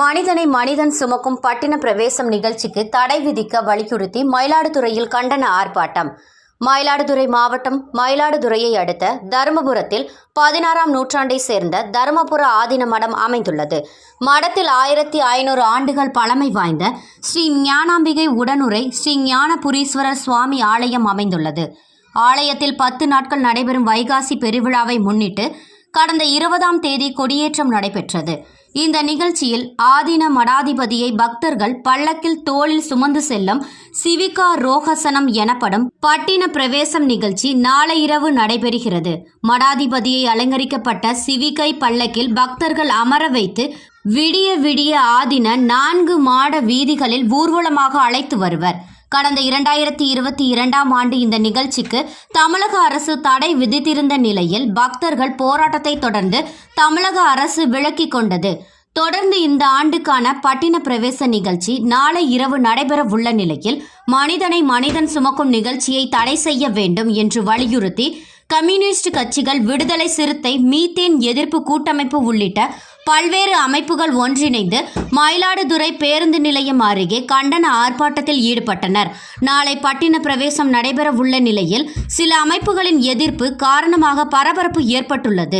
மனிதனை மனிதன் சுமக்கும் பட்டின பிரவேசம் நிகழ்ச்சிக்கு தடை விதிக்க வலியுறுத்தி மயிலாடுதுறையில் கண்டன ஆர்ப்பாட்டம். மயிலாடுதுறை மாவட்டம் மயிலாடுதுறையை அடுத்த தருமபுரத்தில் பதினாறாம் நூற்றாண்டை சேர்ந்த தருமபுர ஆதீன மடம் அமைந்துள்ளது. மடத்தில் ஆயிரத்தி ஐநூறு ஆண்டுகள் பழமை வாய்ந்த ஸ்ரீ ஞானாம்பிகை உடனுரை ஸ்ரீ ஞானபுரீஸ்வரர் சுவாமி ஆலயம் அமைந்துள்ளது. ஆலயத்தில் பத்து நாட்கள் நடைபெறும் வைகாசி பெருவிழாவை முன்னிட்டு கடந்த இருபதாம் தேதி கொடியேற்றம் நடைபெற்றது. இந்த நிகழ்ச்சியில் ஆதீன மடாதிபதியை பக்தர்கள் பல்லக்கில் தோளில் சுமந்து செல்லும் சிவிகா ரோகசனம் எனப்படும் பட்டின பிரவேசம் நிகழ்ச்சி நாளை இரவு நடைபெறுகிறது. மடாதிபதியை அலங்கரிக்கப்பட்ட சிவிகை பல்லக்கில் பக்தர்கள் அமர வைத்து விடிய விடிய ஆதின நான்கு மாட வீதிகளில் ஊர்வலமாக அழைத்து வருவர். கடந்த இரண்டாயிரத்தி இருபத்தி இரண்டாம் ஆண்டு இந்த நிகழ்ச்சிக்கு தமிழக அரசு தடை விதித்திருந்த நிலையில் பக்தர்கள் போராட்டத்தை தொடர்ந்து தமிழக அரசு விலக்கிக் கொண்டது. தொடர்ந்து இந்த ஆண்டுக்கான பட்டின பிரவேச நிகழ்ச்சி நாளை இரவு நடைபெற உள்ள நிலையில் மனிதனை மனிதன் சுமக்கும் நிகழ்ச்சியை தடை செய்ய வேண்டும் என்று வலியுறுத்தி கம்யூனிஸ்ட் கட்சிகள் விடுதலை சிறுத்தை மீத்தேன் எதிர்ப்பு கூட்டமைப்பு உள்ளிட்ட பல்வேறு அமைப்புகள் ஒன்றிணைந்து மயிலாடுதுறை பேருந்து நிலையம் அருகே கண்டன ஆர்ப்பாட்டத்தில் ஈடுபட்டனர். நாளை பட்டின பிரவேசம் நடைபெற உள்ள நிலையில் சில அமைப்புகளின் எதிர்ப்பு காரணமாக பரபரப்பு ஏற்பட்டுள்ளது.